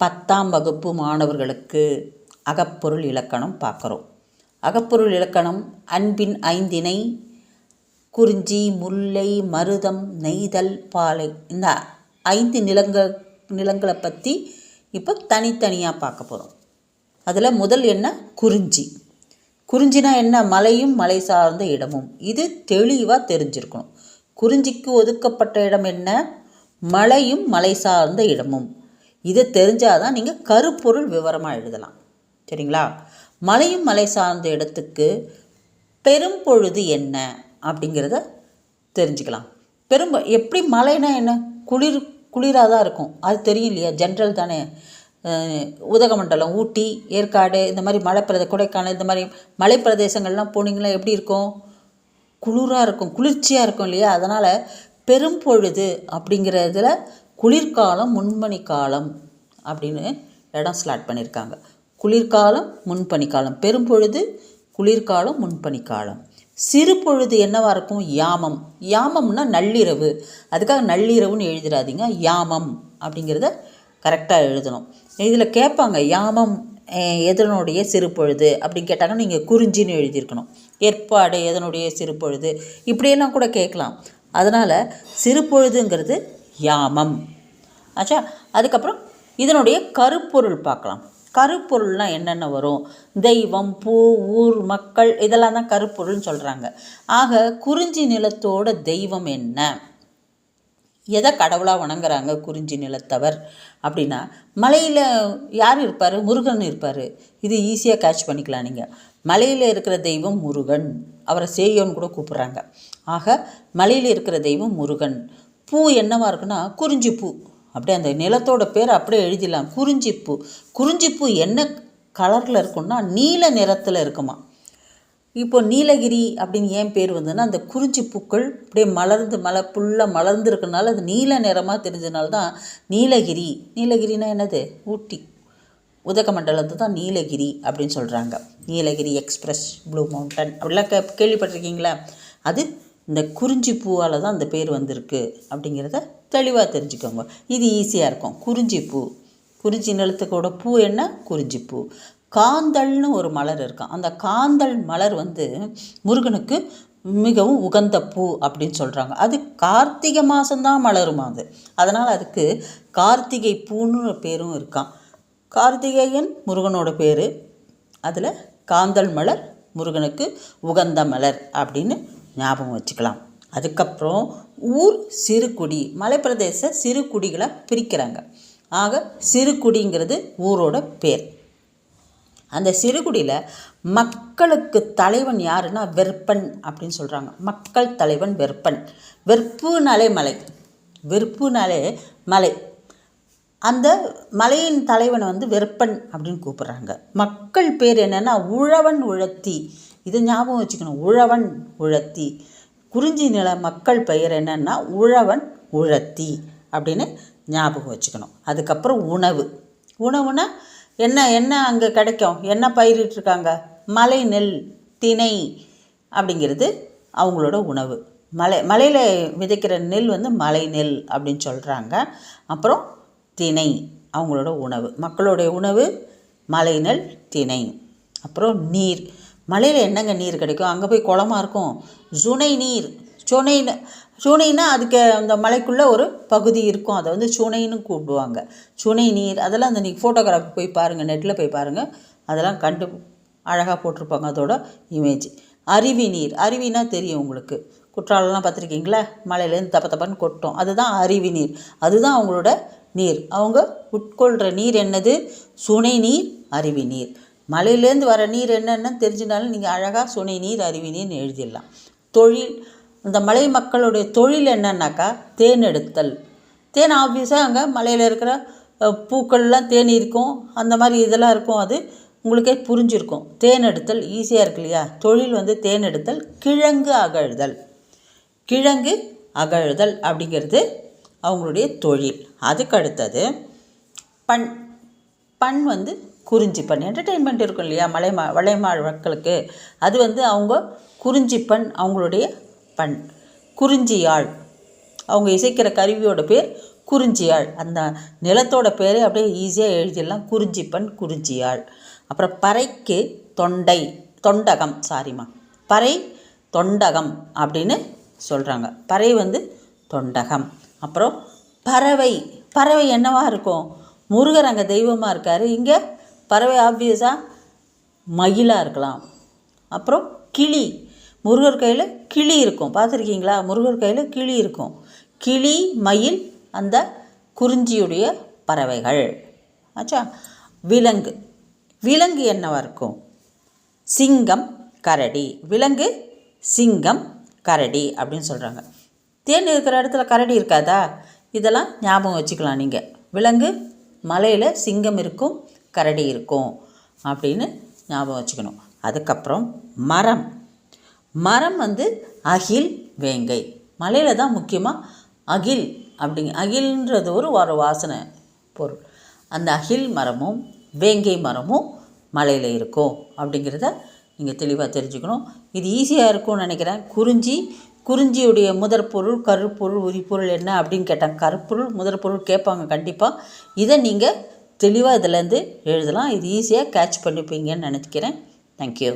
பத்தாம் வகுப்பு மாணவர்களுக்கு அகப்பொருள் இலக்கணம் பார்க்குறோம். அகப்பொருள் இலக்கணம் அன்பின் ஐந்தினை குறிஞ்சி முல்லை மருதம் நெய்தல் பாலை இந்த ஐந்து நிலங்க நிலங்களை பற்றி இப்போ தனித்தனியாக பார்க்க போகிறோம் அதில் முதல் என்ன? குறிஞ்சி. குறிஞ்சினா என்ன? மலையும் மலை சார்ந்த இடமும். இது தெளிவாக தெரிஞ்சிருக்கணும். குறிஞ்சிக்கு ஒதுக்கப்பட்ட இடம் என்ன? மலையும் மலை சார்ந்த இடமும். இது தெரிஞ்சாதான் நீங்கள் கருப்பொருள் விவரமாக எழுதலாம். சரிங்களா? மலையும் மலை சார்ந்த இடத்துக்கு பெரும்பொழுது என்ன அப்படிங்கிறத தெரிஞ்சுக்கலாம். பெரும் எப்படி மலைனா என்ன? குளிர் குளிராக தான் இருக்கும். அது தெரியும் இல்லையா? ஜென்ரல் தானே. உதகமண்டலம் ஊட்டி ஏற்காடு இந்த மாதிரி மலைப்பிரதே கொடைக்கானல் இந்த மாதிரி மலைப்பிரதேசங்கள்லாம் போனீங்களா எப்படி இருக்கும்? குளிராக இருக்கும் குளிர்ச்சியாக இருக்கும் இல்லையா? அதனால் பெரும்பொழுது அப்படிங்கிறதுல குளிர்காலம் முன்பனி காலம் அப்படின்னு இடம் ஸ்லாட் பண்ணியிருக்காங்க குளிர்காலம் முன்பனி காலம் பெரும்பொழுது குளிர்காலம் முன்பனி காலம் சிறு பொழுது என்னவாக இருக்கும்? யாமம். யாமம்னா நள்ளிரவு. அதுக்காக நள்ளிரவுன்னு எழுதிடாதீங்க. யாமம் அப்படிங்கிறத கரெக்டாக எழுதணும். இதில் கேட்பாங்க யாமம் எதனுடைய சிறு பொழுது அப்படின்னு கேட்டாங்கன்னா நீங்கள் குறிஞ்சின்னு எழுதியிருக்கணும். ஏற்பாடு எதனுடைய சிறு பொழுது? இப்படியெல்லாம் கூட கேட்கலாம். அதனால் சிறு பொழுதுங்கிறது யாமம். ஆச்சா? அதுக்கப்புறம் இதனுடைய கருப்பொருள் பார்க்கலாம். கருப்பொருள்னால் என்னென்ன வரும்? தெய்வம் பூ ஊர் மக்கள் இதெல்லாம் தான் கருப்பொருள்னு சொல்கிறாங்க ஆக குறிஞ்சி நிலத்தோட தெய்வம் என்ன? எதை கடவுளாக வணங்குறாங்க குறிஞ்சி நிலத்தவர் அப்படின்னா? மலையில் யார் இருப்பார்? முருகன் இருப்பார். இது ஈஸியாக கேட்ச் பண்ணிக்கலாம் நீங்கள் மலையில் இருக்கிற தெய்வம் முருகன். அவரை சேயோன்னு கூட கூப்பிட்றாங்க. ஆக மலையில் இருக்கிற தெய்வம் முருகன். பூ என்னவாக இருக்குன்னா குறிஞ்சி பூ. அப்படியே அந்த நிலத்தோட பேர் அப்படியே எழுதிடலாம். குறிஞ்சி பூ. குறிஞ்சி பூ என்ன கலரில் இருக்கும்னா நீல நிறத்தில் இருக்குமா. இப்போ நீலகிரி அப்படின்னு ஏன் பேர் வந்ததுன்னா அந்த குறிஞ்சி பூக்கள் அப்படியே மலர்ந்து மலை ஃபுல்லாக மலர்ந்துருக்கனால அது நீல நிறமாக தெரிஞ்சனால தான் நீலகிரி. நீலகிரினா என்னது? ஊட்டி. உதகமண்டலத்து தான் நீலகிரி அப்படின்னு சொல்கிறாங்க நீலகிரி எக்ஸ்பிரஸ் ப்ளூ மவுண்டன். அப்படிலாம் கே கேள்விப்பட்டிருக்கீங்களா? அது இந்த குறிஞ்சி பூவால் தான் அந்த பேர் வந்திருக்கு அப்படிங்கிறத தெளிவாக தெரிஞ்சுக்கோங்க. இது ஈஸியாக இருக்கும். குறிஞ்சி பூ. குறிஞ்சி நிலத்துக்கோட பூ என்ன? குறிஞ்சி பூ. காந்தல்னு ஒரு மலர் இருக்கான் அந்த காந்தல் மலர் வந்து முருகனுக்கு மிகவும் உகந்த பூ அப்படின்னு சொல்கிறாங்க அது கார்த்திகை மாதம்தான் மலருமா அது? அதனால் அதுக்கு கார்த்திகை பூன்னு பேரும் இருக்கான் கார்த்திகேயன் முருகனோட பேர். அதில் காந்தல் மலர் முருகனுக்கு உகந்த மலர் அப்படின்னு ஞாபகம் வச்சுக்கலாம். அதுக்கப்புறம் ஊர் சிறுகுடி மலைப்பிரதேச சிறுகுடிகளை பிரிக்கிறாங்க. ஆக சிறுகுடிங்கிறது ஊரோட பேர். அந்த சிறுகுடியில் மக்களுக்கு தலைவன் யாருன்னா வெற்பன் அப்படின்னு சொல்கிறாங்க மக்கள் தலைவன் வெற்பன். வெற்புனாலே மலை. வெறுப்புனாலே மலை. அந்த மலையின் தலைவனை வந்து வெற்பன் அப்படின்னு கூப்பிட்றாங்க. மக்கள் பேர் என்னென்னா உழவன் உழத்தி. இது ஞாபகம் வச்சுக்கணும். உழவன் உழத்தி. குறிஞ்சி நில மக்கள் பெயர் என்னென்னா உழவன் உழத்தி அப்படின்னு ஞாபகம் வச்சுக்கணும். அதுக்கப்புறம் உணவு. உணவுனா என்ன என்ன அங்கே கிடைக்கும்? என்ன பயிரிட்டிருக்காங்க மலை நெல் திணை அப்படிங்கிறது அவங்களோட உணவு. மலை மலையில் விதைக்கிற நெல் வந்து மலை நெல் அப்படின்னு சொல்கிறாங்க அப்புறம் திணை அவங்களோட உணவு. மக்களுடைய உணவு மலை நெல் திணை. அப்புறம் நீர். மலையில் என்னங்க நீர் கிடைக்கும்? அங்கே போய் குளமா இருக்கும். சுனை நீர். சுனைன்னு சுனைனா அதுக்கு அந்த மலைக்குள்ளே ஒரு பகுதி இருக்கும். அதை வந்து சுனைன்னு கூப்பிடுவாங்க. சுனை நீர். அதெல்லாம் அந்த நீங்கள் ஃபோட்டோகிராஃபி போய் பாருங்கள் நெட்டில் போய் பாருங்கள் அதெல்லாம் கண்டு அழகாக போட்டிருப்பாங்க அதோட இமேஜ் அருவி நீர். அருவினா தெரியும் உங்களுக்கு. குற்றாலம்லாம் பார்த்துருக்கீங்களா? மலையிலேருந்து தப்ப தப்பன்னு கொட்டும். அதுதான் அருவி நீர். அதுதான் அவங்களோட நீர். அவங்க உட்கொள்கிற நீர் என்னது? சுனை நீர் அருவி நீர். மலையிலேருந்து வர நீர் என்னென்னு தெரிஞ்சினாலும் நீங்கள் அழகாக சுனை நீர் அருவி நீர்னு எழுதிடலாம். தொழில் இந்த மலை மக்களுடைய தொழில் என்னன்னாக்கா தேன் எடுத்தல். தேன் ஆப்வியஸாக அங்கே மலையில் இருக்கிற பூக்கள்லாம் தேன் இருக்கும். அந்த மாதிரி இதெல்லாம் இருக்கும். அது உங்களுக்கே புரிஞ்சிருக்கும். தேன் எடுத்தல் ஈஸியாக இருக்கு இல்லையா? தொழில் வந்து தேன் எடுத்தல் கிழங்கு அகழுதல். கிழங்கு அகழுதல் அப்படிங்கிறது அவங்களுடைய தொழில். அதுக்கு அடுத்தது பண் பண் வந்து குறிஞ்சிப்பன். என்டர்டெயின்மெண்ட் இருக்கும் இல்லையா? மலைமா வளைமாள் மக்களுக்கு. அது வந்து அவங்க குறிஞ்சிப்பண் அவங்களுடைய பண் குறிஞ்சியாழ் அவங்க இசைக்கிற கருவியோட பேர் குறிஞ்சியாழ் அந்த நிலத்தோட பேரே அப்படியே ஈஸியாக எழுதிடலாம். குறிஞ்சிப்பன் குறிஞ்சியாழ் அப்புறம் பறைக்கு தொண்டை தொண்டகம் சாரிம்மா பறை தொண்டகம் அப்படின்னு சொல்கிறாங்க பறை வந்து தொண்டகம். அப்புறம் பறவை பறவை என்னவா இருக்கும்? முருகர் அங்கே தெய்வமாக இருக்கார். இங்கே பறவை ஆப்வியஸாக மயிலாக இருக்கலாம். அப்புறம் கிளி. முருகர் கையில் கிளி இருக்கும். பார்த்துருக்கீங்களா? முருகர் கையில் கிளி இருக்கும். கிளி மயில் அந்த குறிஞ்சியுடைய பறவைகள். ஆச்சா? விலங்கு. விலங்கு என்னவாக இருக்கும்? சிங்கம் கரடி. விலங்கு சிங்கம் கரடி அப்படின்னு சொல்கிறாங்க தேன் இருக்கிற இடத்துல கரடி இருக்காதா? இதெல்லாம் ஞாபகம் வச்சுக்கலாம் நீங்கள் விலங்கு மலையில் சிங்கம் இருக்கும். கரடி இருக்கும் அப்படின்னு ஞாபகம் வச்சுக்கணும். அதுக்கப்புறம் மரம். மரம் வந்து அகில் வேங்கை. மலையில் தான் முக்கியமாக அகில் அப்படிங்க அகில்ன்றது ஒரு ஒரு வாசனை பொருள். அந்த அகில் மரமும் வேங்கை மரமும் மலையில் இருக்கும் அப்படிங்கிறத நீங்கள் தெளிவாக தெரிஞ்சுக்கணும். இது ஈஸியாக இருக்கும்னு நினைக்கிறேன். குறிஞ்சி குறிஞ்சியுடைய முதற்பொருள் கருப்பொருள் உரிப்பொருள் என்ன அப்படின்னு கேட்டாங்க கருப்பொருள் முதற்பொருள் கேட்பாங்க கண்டிப்பாக இதை நீங்கள் தெளிவாக இதுலேருந்து எழுதலாம். இது ஈஸியாக கேட்ச் பண்ணிப்பீங்கன்னு நினைக்கிறேன். தேங்க்யூ